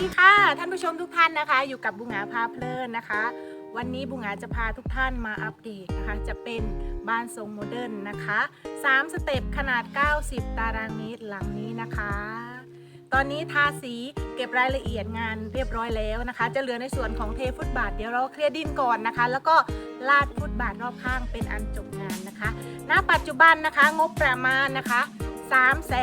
สดีค่ะ ท่านผู้ชมทุกท่านนะคะ อยู่กับบุงหาพาเพลินนะคะ วันนี้บุงหาจะพาทุกท่านมาอัปเดตนะคะ จะเป็นบ้านทรงโมเดิร์นนะคะ3สเต็ปขนาด 90 ตารางเมตรหลังนี้นะคะ ตอนนี้ทาสีเก็บรายละเอียดงานเรียบร้อยแล้วนะคะ จะเหลือในส่วนของเทฟุตบาทเดี๋ยวเราเคลียร์ดินก่อนนะคะ แล้วก็ลาดฟุตบาทรอบข้างเป็นอันจบงานนะคะ ณ ปัจจุบันนะคะงบประมาณนะคะ 3 9 0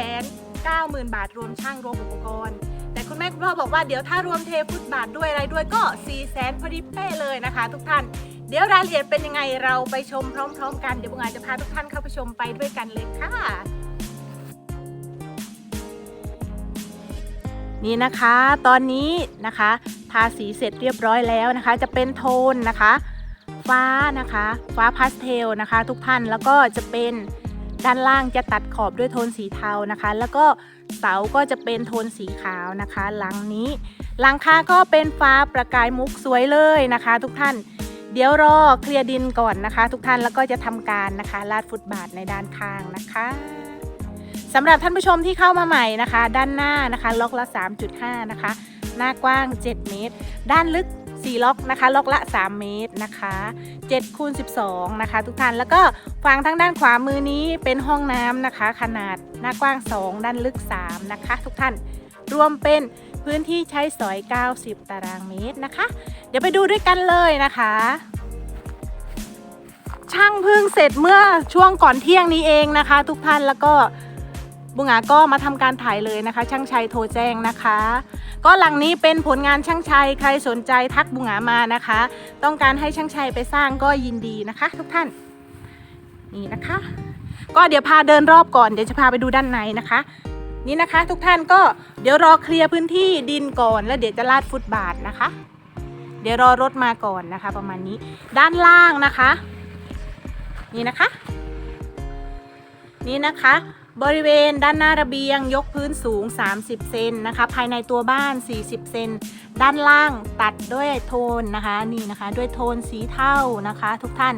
0 0 0 บาทรวมช่างรวมอุปกรณ์ แต่คุณแม่คุณพ่อบอกว่าเดี๋ยวถ้ารวมเทฟุตบาทด้วยอะไรด้วยก็4 0 0แสนพอดีเป้เลยนะคะ ทุกท่าน เดี๋ยวรายละเอียดเป็นยังไงเราไปชมพร้อม ๆ กันเดี๋ยวบุงอาจจะพาทุกท่านเข้าไปชมไปด้วยกันเลยค่ะนี่นะคะตอนนี้นะคะทาสีเสร็จเรียบร้อยแล้วนะคะ จะเป็นโทนนะคะ ฟ้านะคะ ฟ้าพาสเทลนะคะ ทุกท่านแล้วก็จะเป็นด้านล่างจะตัดขอบด้วยโทนสีเทานะคะ แล้วก็ เสาก็จะเป็นโทนสีขาวนะคะ หลังนี้ หลังคาก็เป็นฟ้าประกายมุกสวยเลยนะคะ ทุกท่าน เดี๋ยวรอเคลียร์ดินก่อนนะคะ ทุกท่านแล้วก็จะทำการนะคะลาดฟุตบาทในด้านข้างนะคะสำหรับท่านผู้ชมที่เข้ามาใหม่นะคะ ด้านหน้านะคะ ล็อกละ 3.5 นะคะ หน้ากว้าง 7 เมตร ด้านลึก 4 ล็อกนะคะ ล็อกละ 3 เมตรนะคะ7คูณ12 นะคะ ทุกท่าน แล้วก็ฝั่งทางด้านขวามือนี้เป็นห้องน้ำนะคะ ขนาดหน้ากว้าง 2 ด้านลึก 3 นะคะ ทุกท่าน รวมเป็นพื้นที่ใช้สอย 90 ตารางเมตรนะคะ เดี๋ยวไปดูด้วยกันเลยนะคะ ช่างพิ่งเสร็จเมื่อช่วงก่อนเที่ยงนี้เองนะคะ ทุกท่านแล้วก็ บุงอาก็มาทำการถ่ายเลยนะคะ ช่างชัยโทรแจ้งนะคะ ก็หลังนี้เป็นผลงานช่างชัยใครสนใจทักบุงอามานะคะ ต้องการให้ช่างชัยไปสร้างก็ยินดีนะคะ ทุกท่านนี่นะคะ ก็เดี๋ยวพาเดินรอบก่อนเดี๋ยวจะพาไปดูด้านในนะคะ นี่นะคะ ทุกท่านก็เดี๋ยวรอเคลียร์พื้นที่ดินก่อนแล้วเดี๋ยวจะลาดฟุตบาทนะคะ เดี๋ยวรอรถมาก่อนนะคะ ประมาณนี้ด้านล่างนะคะ นี่นะคะ นี่นะคะ บริเวณด้านหน้าระเบียงยกพื้นสูง 30 เซนนะคะ ภายในตัวบ้าน 40 เซน ด้านล่างตัดด้วยโทนนะคะนี่นะคะ ด้วยโทนสีเทานะคะ ทุกท่าน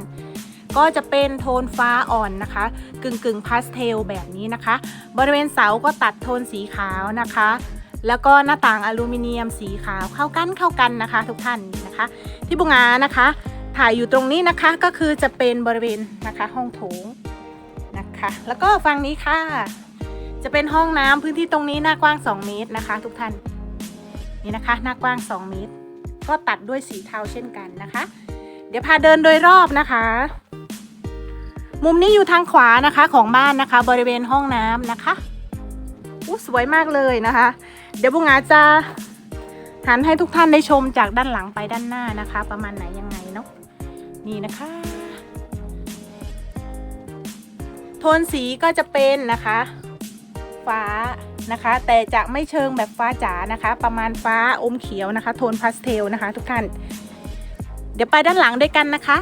ก็จะเป็นโทนฟ้าอ่อนนะคะ กึ่งกึ่งพาสเทลแบบนี้นะคะ บริเวณเสาก็ตัดโทนสีขาวนะคะ แล้วก็หน้าต่างอลูมิเนียมสีขาวเข้ากันเข้ากันนะคะ ทุกท่านนะคะ ที่บุงานะคะ ถ่ายอยู่ตรงนี้นะคะก็คือจะเป็นบริเวณนะคะห้องโถง คะแล้วก็ฝั่งนี้ค่ะ จะเป็นห้องน้ำพื้นที่ตรงนี้หน้ากว้าง 2 เมตรนะคะ ทุกท่านนี่นะคะ หน้ากว้าง 2 เมตร ก็ตัดด้วยสีเทาเช่นกันนะคะ เดี๋ยวพาเดินโดยรอบนะคะ มุมนี้อยู่ทางขวานะคะของบ้านนะคะ บริเวณห้องน้ำนะคะอู้สวยมากเลยนะคะ เดี๋ยวบุงอาจะหันให้ทุกท่านได้ชมจากด้านหลังไปด้านหน้านะคะ ประมาณไหนยังไงเนาะนี่นะคะ โทนสีก็จะเป็นนะคะ ฟ้านะคะ แต่จะไม่เชิงแบบฟ้าจ๋านะคะ ประมาณฟ้าอมเขียวนะคะ โทนพาสเทลนะคะ ทุกท่าน เดี๋ยวไปด้านหลังด้วยกันนะคะ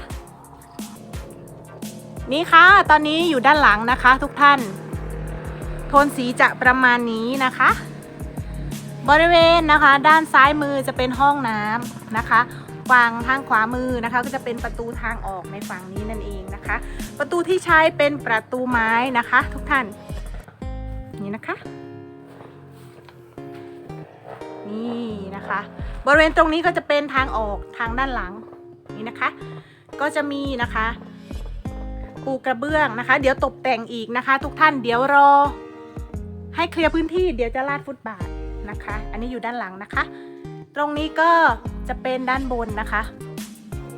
นี่ค่ะ ตอนนี้อยู่ด้านหลังนะคะ ทุกท่าน โทนสีจะประมาณนี้นะคะ บริเวณนะคะ ด้านซ้ายมือจะเป็นห้องน้ำนะคะฝั่งทางขวามือนะคะ ก็จะเป็นประตูทางออกในฝั่งนี้นั่นเองนะคะ ประตูที่ใช้เป็นประตูไม้นะคะ ทุกท่านนี่นะคะนี่นะคะ บริเวณตรงนี้ก็จะเป็นทางออกทางด้านหลังนี่นะคะ ก็จะมีนะคะปูกระเบื้องนะคะ เดี๋ยวตกแต่งอีกนะคะ ทุกท่านเดี๋ยวรอให้เคลียร์พื้นที่เดี๋ยวจะลาดฟุตบาท นะคะ อันนี้อยู่ด้านหลังนะคะ ตรงนี้ก็จะเป็นด้านบนนะคะ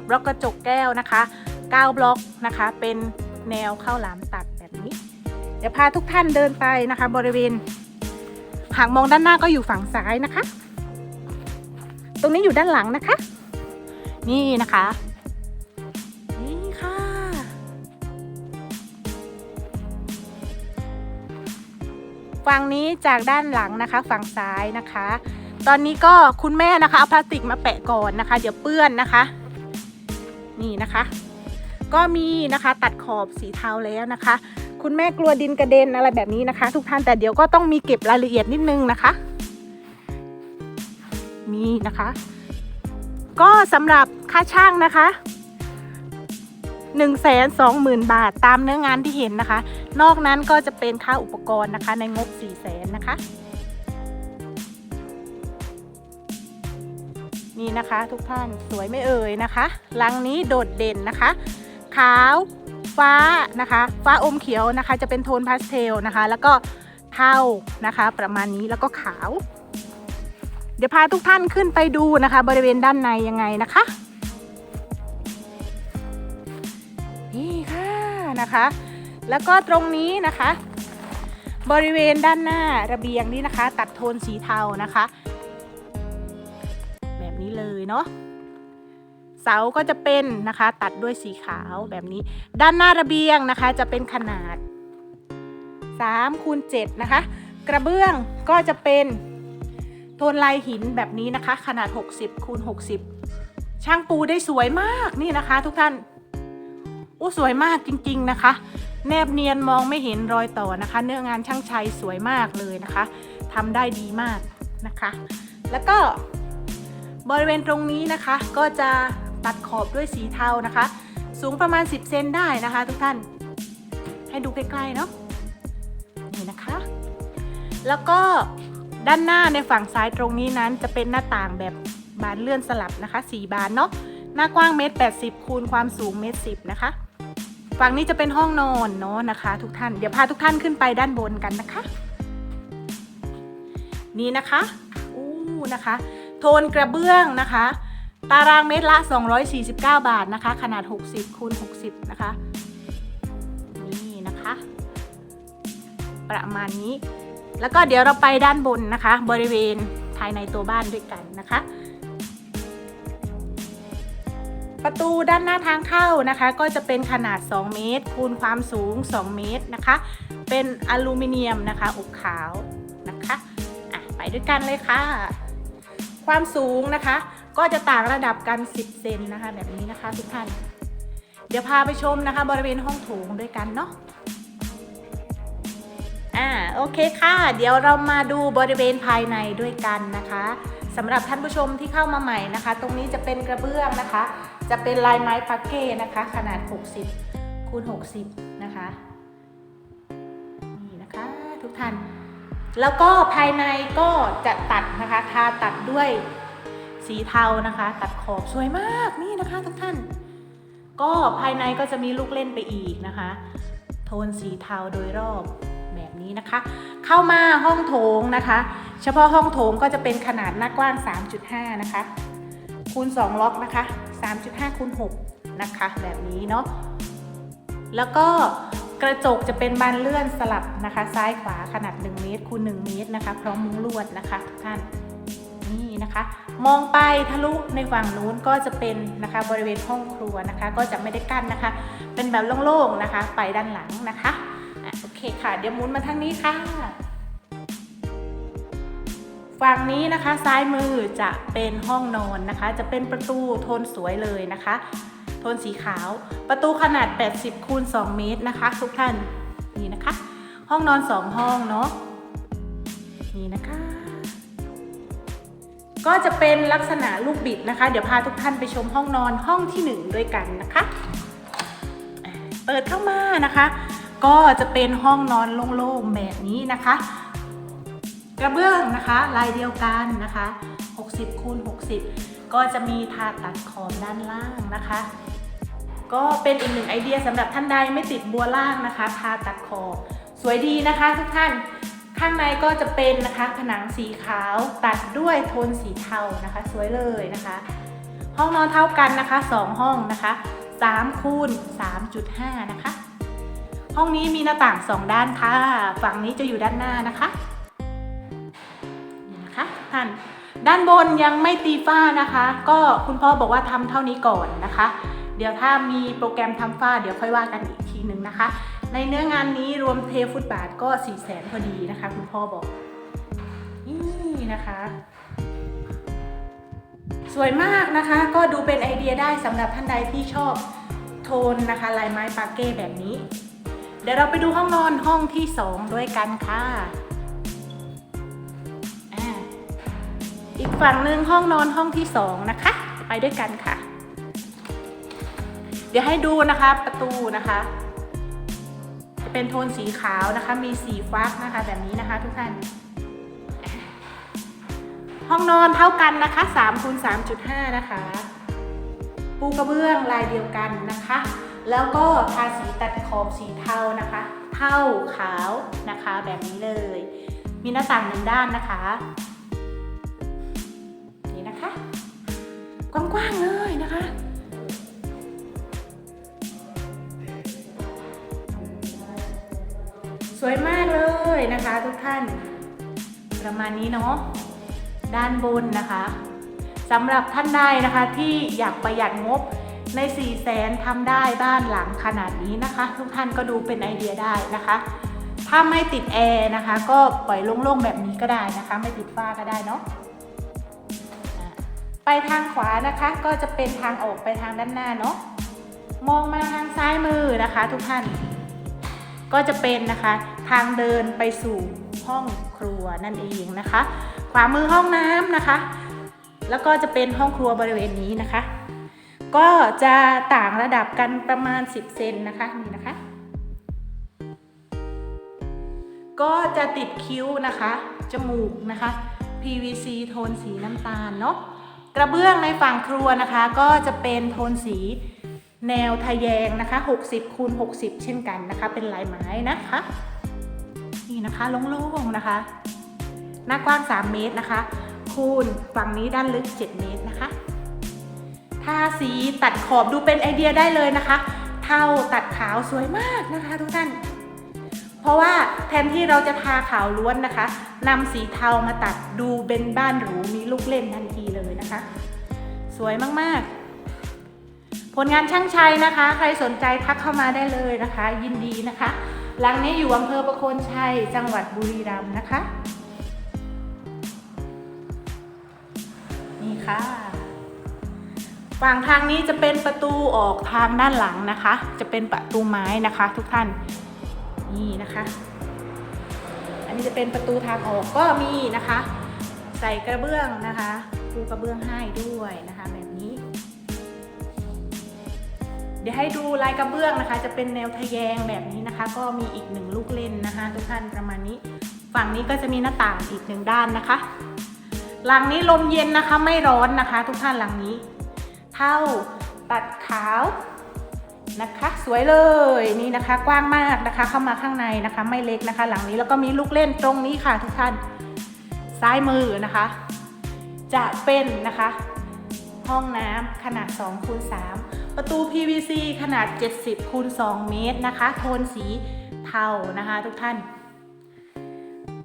บล็อกกระจกแก้วนะคะ9บล็อกนะคะ เป็นแนวเข้าหลามตัดแบบนี้ เดี๋ยวพาทุกท่านเดินไปนะคะ บริเวณหากมองด้านหน้าก็อยู่ฝั่งซ้ายนะคะ ตรงนี้อยู่ด้านหลังนะคะ นี่นะคะ ฝั่งนี้จากด้านหลังนะคะ ฝั่งซ้ายนะคะ ตอนนี้ก็คุณแม่นะคะเอาพลาสติกมาแปะก่อนนะคะ เดี๋ยวเปื้อนนะคะ นี่นะคะ ก็มีนะคะตัดขอบสีเทาแล้วนะคะ คุณแม่กลัวดินกระเด็นอะไรแบบนี้นะคะ ทุกท่านแต่เดี๋ยวก็ต้องมีเก็บรายละเอียดนิดนึงนะคะนี่นะคะ ก็สำหรับค่าช่างนะคะ1นึ่งแสนสองหมื่นบาทตามเนื้องานที่เห็นนะคะ นอกนั้นก็จะเป็นค่าอุปกรณ์นะคะในงบ4ี่แสนนะคะ นี่นะคะทุกท่านสวยไม่เอ่ยนะคะลังนี้โดดเด่นนะคะ ขาวฟ้านะคะ ฟ้าอมเขียวนะคะ จะเป็นโทนพาสเทลนะคะ แล้วก็เทานะคะ ประมาณนี้แล้วก็ขาว เดี๋ยวพาทุกท่านขึ้นไปดูนะคะ บริเวณด้านในยังไงนะคะนี่ค่ะนะคะ แล้วก็ตรงนี้นะคะ บริเวณด้านหน้าระเบียงนี่นะคะ ตัดโทนสีเทานะคะ แบบนี้เลยเนาะเสาก็จะเป็นนะคะตัดด้วยสีขาวแบบนี้ ด้านหน้าระเบียงนะคะจะเป็นขนาด3คูณ7นะคะ กระเบื้องก็จะเป็นโทนลายหินแบบนี้นะคะ ขนาด 60คูณ60 ช่างปูได้สวยมากนี่นะคะ ทุกท่านอู้สวยมากจริง ๆนะคะ แนบเนียนมองไม่เห็นรอยต่อนะคะ เนื้องานช่างชัยสวยมากเลยนะคะทำได้ดีมากนะคะ แล้วก็บริเวณตรงนี้นะคะ ก็จะตัดขอบด้วยสีเทานะคะ สูงประมาณ 10 เซนได้นะคะ ทุกท่าน ให้ดูใกล้ๆเนาะนี่นะคะ แล้วก็ด้านหน้าในฝั่งซ้ายตรงนี้นั้นจะเป็นหน้าต่างแบบบานเลื่อนสลับนะคะสีบานเนาะหน้ากว้างเมตร80คูณความสูงเมตร10นะคะ ฝั่งนี้จะเป็นห้องนอนเนาะนะคะ ทุกท่าน เดี๋ยวพาทุกท่านขึ้นไปด้านบนกันนะคะ นี่นะคะอู้นะคะ โทนกระเบื้องนะคะ ตารางเมตรละ 249 บาทนะคะ ขนาด 60คูณ60 นะคะ นี่นะคะ ประมาณนี้ แล้วก็เดี๋ยวเราไปด้านบนนะคะ บริเวณภายในตัวบ้านด้วยกันนะคะ ประตูด้านหน้าทางเข้านะคะ ก็จะเป็นขนาด 2 เมตร คูณความสูง 2 เมตรนะคะ เป็นอลูมิเนียมนะคะอบขาวนะคะอะไปด้วยกันเลยค่ะ ความสูงนะคะ ก็จะต่างระดับกัน 10 เซนนะคะ แบบนี้นะคะทุกท่าน เดี๋ยวพาไปชมนะคะ บริเวณห้องโถงด้วยกันเนาะอ่าโอเคค่ะ เดี๋ยวเรามาดูบริเวณภายในด้วยกันนะคะสำหรับท่านผู้ชมที่เข้ามาใหม่นะคะ ตรงนี้จะเป็นกระเบื้องนะคะ จะเป็นลายไม้ปาเก้นะคะ ขนาด 60คูณ60 นะคะนี่นะคะทุกท่าน แล้วก็ภายในก็จะตัดนะคะทาตัดด้วยสีเทานะคะ ตัดขอบสวยมากนี่นะคะทุกท่าน ก็ภายในก็จะมีลูกเล่นไปอีกนะคะ โทนสีเทาโดยรอบแบบนี้นะคะ เข้ามาห้องโถงนะคะ เฉพาะห้องโถงก็จะเป็นขนาดหน้ากว้าง 3.5 นะคะ คูณ 2 ล็อกนะคะ 3.5คูณ6นะคะ แบบนี้เนาะแล้วก็กระจกจะเป็นบานเลื่อนสลับนะคะ ซ้ายขวาขนาด 1 เมตรคูณ1เมตรนะคะ พร้อมมุ้งลวดนะคะทุกท่านนี่นะคะ มองไปทะลุในฝั่งนู้นก็จะเป็นนะคะบริเวณห้องครัวนะคะ ก็จะไม่ได้กั้นนะคะ เป็นแบบโล่งๆนะคะ ไปด้านหลังนะคะอะโอเคค่ะ เดี๋ยวมุนมาทางนี้ค่ะ ฝั่งนี้นะคะซ้ายมือจะเป็นห้องนอนนะคะ จะเป็นประตูโทนสวยเลยนะคะ โทนสีขาว ประตูขนาด 80คูณ2เมตรนะคะ ทุกท่านนี่นะคะ ห้องนอน 2 ห้องเนาะนี่นะคะ ก็จะเป็นลักษณะลูกบิดนะคะ เดี๋ยวพาทุกท่านไปชมห้องนอนห้องที่ 1 ด้วยกันนะคะเปิดเข้ามานะคะ ก็จะเป็นห้องนอนโล่งๆแบบนี้นะคะ กระเบื้องนะคะลายเดียวกันนะคะ 60คูณ60 ก็จะมีทาตัดขอบด้านล่างนะคะ ก็เป็นอีกหนึ่งไอเดียสำหรับท่านใดไม่ติดบัวล่างนะคะทาตัดขอบสวยดีนะคะทุกท่านข้างในก็จะเป็นนะคะผนังสีขาวตัดด้วยโทนสีเทานะคะ สวยเลยนะคะ ห้องนอนเท่ากันนะคะ 2 ห้องนะคะ3คูณ3.5 นะคะ ห้องนี้มีหน้าต่าง 2 ด้านค่ะ ฝั่งนี้จะอยู่ด้านหน้านะคะนี่นะคะ ท่าน ด้านบนยังไม่ตีฝ้านะคะ ก็คุณพ่อบอกว่าทำเท่านี้ก่อนนะคะ เดี๋ยวถ้ามีโปรแกรมทำฝ้าเดี๋ยวค่อยว่ากันอีกทีหนึ่งนะคะ ในเนื้องานนี้รวมเทฟุตบาทก็4ี่แสนพอดีนะคะ คุณพ่อบอกนี่นะคะ สวยมากนะคะ ก็ดูเป็นไอเดียได้สำหรับท่านใดที่ชอบโทนนะคะลายไม้ปาเก้แบบนี้ เดี๋ยวเราไปดูห้องนอนห้องที่ 2 ด้วยกันค่ะ อีกฝั่งหนึ่งห้องนอนห้องที่สองนะคะ ไปด้วยกันค่ะ เดี๋ยวให้ดูนะคะประตูนะคะ จะเป็นโทนสีขาวนะคะ มีสีฟักนะคะแบบนี้นะคะ ทุกท่าน ห้องนอนเท่ากันนะคะ3คูณ3.5 นะคะ ปูกระเบื้องลายเดียวกันนะคะ แล้วก็ทาสีตัดขอบสีเทานะคะ เทาขาวนะคะแบบนี้เลย มีหน้าต่างหนึ่งด้านนะคะ กว้างๆเลยนะคะสวยมากเลยนะคะทุกท่าน ประมาณนี้เนาะด้านบนนะคะสำหรับท่านใดนะคะที่อยากประหยัดงบใน 4 0 0แสนทำได้บ้านหลังขนาดนี้นะคะ ทุกท่านก็ดูเป็นไอเดียได้นะคะ ถ้าไม่ติดแอร์นะคะ ก็ปล่อยโล่งๆแบบนี้ก็ได้นะคะ ไม่ติดฝ้าก็ได้เนาะอะ ไปทางขวานะคะก็จะเป็นทางออกไปทางด้านหน้าเนาะมองมาทางซ้ายมือนะคะทุกท่าน ก็จะเป็นนะคะทางเดินไปสู่ห้องครัวนั่นเองนะคะ ขวามือห้องน้ำนะคะ แล้วก็จะเป็นห้องครัวบริเวณนี้นะคะ ก็จะต่างระดับกันประมาณ 10 เซนนะคะนี่นะคะ ก็จะติดคิ้วนะคะ จมูกนะคะ PVC โทนสีน้ำตาลเนาะ กระเบื้องในฝั่งครัวนะคะ ก็จะเป็นโทนสีแนวทะแยงนะคะ 60คูณ60 เช่นกันนะคะ เป็นลายไม้นะคะ นี่นะคะโล่งๆนะคะ หน้ากว้าง 3 เมตรนะคะ คูณฝั่งนี้ด้านลึก 7 เมตรนะคะทาสีตัดขอบดูเป็นไอเดียได้เลยนะคะ เทาตัดขาวสวยมากนะคะทุกท่าน เพราะว่าแทนที่เราจะทาขาวล้วนนะคะนำสีเทามาตัดดูเป็นบ้านหรูมีลูกเล่นทันทีเลย นะคะ สวยมากๆ ผลงานช่างชัยนะคะ ใครสนใจทักเข้ามาได้เลยนะคะ ยินดีนะคะหลังนี้อยู่อำเภอประโคนชัย จังหวัดบุรีรัมย์นะคะ นี่ค่ะ ฝั่งทางนี้จะเป็นประตูออกทางด้านหลังนะคะ จะเป็นประตูไม้นะคะ ทุกท่าน นี่นะคะ อันนี้จะเป็นประตูทางออกก็มีนะคะ ใส่กระเบื้องนะคะ ปูกระเบื้องให้ด้วยนะคะแบบนี้ เดี๋ยวให้ดูลายกระเบื้องนะคะ จะเป็นแนวทะแยงแบบนี้นะคะ ก็มีอีกหนึ่งลูกเล่นนะคะ ทุกท่านประมาณนี้ ฝั่งนี้ก็จะมีหน้าต่างอีกหนึ่งด้านนะคะ หลังนี้ลมเย็นนะคะไม่ร้อนนะคะ ทุกท่านหลังนี้ เท่าตัดขาวนะคะสวยเลยนี่นะคะกว้างมากนะคะเข้ามาข้างในนะคะ ไม่เล็กนะคะ หลังนี้แล้วก็มีลูกเล่นตรงนี้ค่ะทุกท่านซ้ายมือนะคะ จะเป็นนะคะ ห้องน้ำขนาด2คูณ3ประตู PVC ขนาด 70คูณ2เมตรนะคะ โทนสีเทานะคะ ทุกท่าน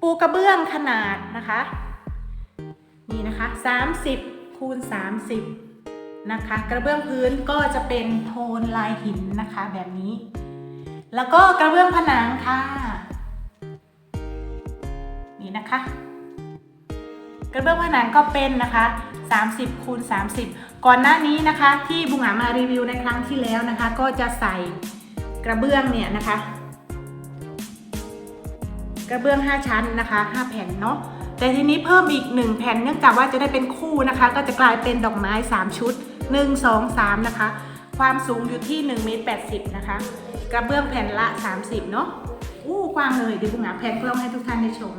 ปูกระเบื้องขนาดนะคะนี่นะคะ30คูณ30นะคะ กระเบื้องพื้นก็จะเป็นโทนลายหินนะคะแบบนี้ แล้วก็กระเบื้องผนังค่ะนี่นะคะ กระเบื้องผนังก็เป็นนะคะ 30คูณ30 ก่อนหน้านี้นะคะ ที่บุงหามารีวิวในครั้งที่แล้วนะคะ ก็จะใส่กระเบื้องเนี่ยนะคะ กระเบื้อง 5 ชั้นนะคะ 5 แผ่นเนาะแต่ทีนี้เพิ่มอีก 1 แผ่นเนื่องจากว่าจะได้เป็นคู่นะคะ ก็จะกลายเป็นดอกไม้ 3 ชุด 1 2 3 นะคะ ความสูงอยู่ที่1เมตร80 นะคะ กระเบื้องแผ่นละ 30 เนาะอู้กว้างเลยเดี๋ยวบุงหาแผ่นกล้องให้ทุกท่านได้ชม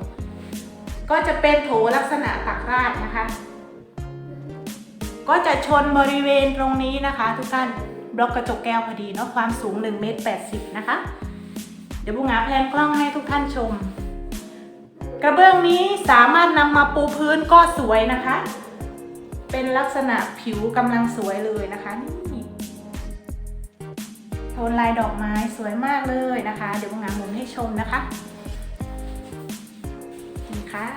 ก็จะเป็นโถลักษณะตักราดนะคะ ก็จะชนบริเวณตรงนี้นะคะ ทุกท่านบล็อกกระจกแก้วพอดีเนาะความสูง1เมตร80 นะคะ เดี๋ยวบุงหาแพนกล้องให้ทุกท่านชม กระเบื้องนี้สามารถนำมาปูพื้นก็สวยนะคะ เป็นลักษณะผิวกำลังสวยเลยนะคะนี่โทนลายดอกไม้สวยมากเลยนะคะ เดี๋ยวบุงหาหมุนให้ชมนะคะ ค่ะ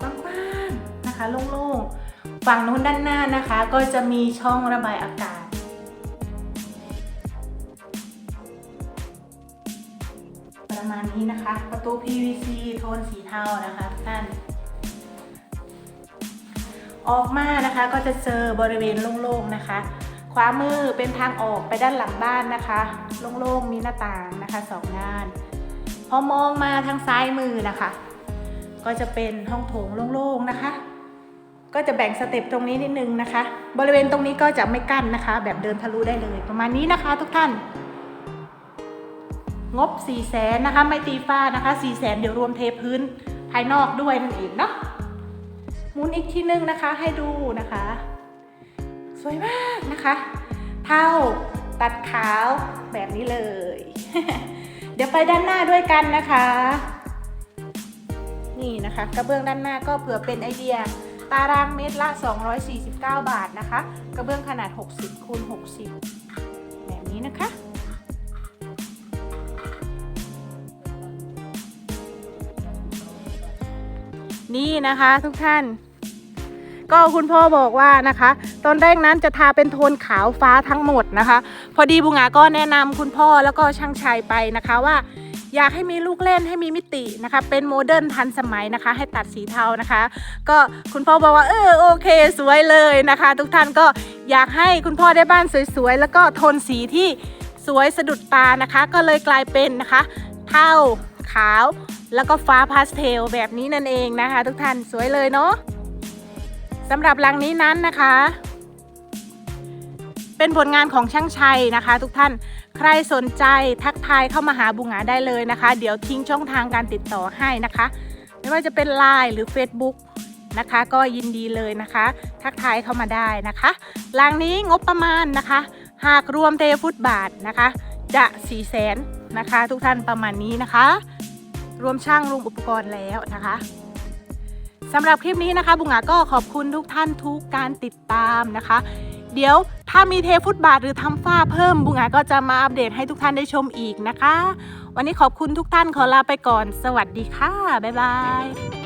กว้างๆนะคะโล่งๆ ฝั่งนู้นด้านหน้านะคะ ก็จะมีช่องระบายอากาศ ประมาณนี้นะคะ ประตู PVC โทนสีเทานะคะทุกท่าน ออกมานะคะก็จะเจอบริเวณโล่งๆนะคะขวามือเป็นทางออกไปด้านหลังบ้านนะคะ โล่งๆ มีหน้าต่างนะคะสองด้าน อมองมาทางซ้ายมือนะคะ ก็จะเป็นห้องโถงโล่งๆนะคะ ก็จะแบ่งสเต็ปตรงนี้นิดนึงนะคะ บริเวณตรงนี้ก็จะไม่กั้นนะคะ แบบเดินทะลุได้เลยประมาณนี้นะคะ ทุกท่าน งบ4ี่แสนนะคะ ไม่ตีฝ้านะคะ4ี่แสนเดี๋ยวรวมเทพื้นภายนอกด้วยนั่นเองเนาะหมุนอีกทีนึงนะคะให้ดูนะคะ สวยมากนะคะ เท่าตัดขาวแบบนี้เลย เดี๋ยวไปด้านหน้าด้วยกันนะคะ นี่นะคะ กระเบื้องด้านหน้าก็เผื่อเป็นไอเดีย ตารางเมตรละ 249 บาทนะคะ กระเบื้องขนาด 60คูณ60 แบบนี้นะคะนี่นะคะทุกท่าน ก็คุณพ่อบอกว่านะคะ ตอนแรกนั้นจะทาเป็นโทนขาวฟ้าทั้งหมดนะคะ พอดีบุงาก็แนะนำคุณพ่อแล้วก็ช่างชัยไปนะคะว่าอยากให้มีลูกเล่นให้มีมิตินะคะ เป็นโมเดิร์นทันสมัยนะคะ ให้ตัดสีเทานะคะ ก็คุณพ่อบอกว่าเออโอเค สวยเลยนะคะ ทุกท่านก็อยากให้คุณพ่อได้บ้านสวยๆ แล้วก็โทนสีที่สวยสะดุดตานะคะ ก็เลยกลายเป็นนะคะ เทาขาว แล้วก็ฟ้าพาสเทลแบบนี้นั่นเองนะคะ ทุกท่านสวยเลยเนาะ สำหรับหลังนี้นั้นนะคะ เป็นผลงานของช่างชัยนะคะ ทุกท่านใครสนใจทักทายเข้ามาหาบุงหาได้เลยนะคะ เดี๋ยวทิ้งช่องทางการติดต่อให้นะคะ ไม่ว่าจะเป็น Line หรือ Facebook นะคะ ก็ยินดีเลยนะคะ ทักทายเข้ามาได้นะคะหลังนี้งบประมาณนะคะ หากรวมเทฟุตบาทนะคะ จะ4ี่แสนนะคะ ทุกท่านประมาณนี้นะคะ รวมช่างรวมอุปกรณ์แล้วนะคะ สำหรับคลิปนี้นะคะ บุงหงาก็ขอบคุณทุกท่านทุกการติดตามนะคะ เดี๋ยวถ้ามีเทฟุตบาทหรือทำฝ้าเพิ่ม บุงหงาก็จะมาอัปเดตให้ทุกท่านได้ชมอีกนะคะ วันนี้ขอบคุณทุกท่านขอลาไปก่อน สวัสดีค่ะ บ๊ายบาย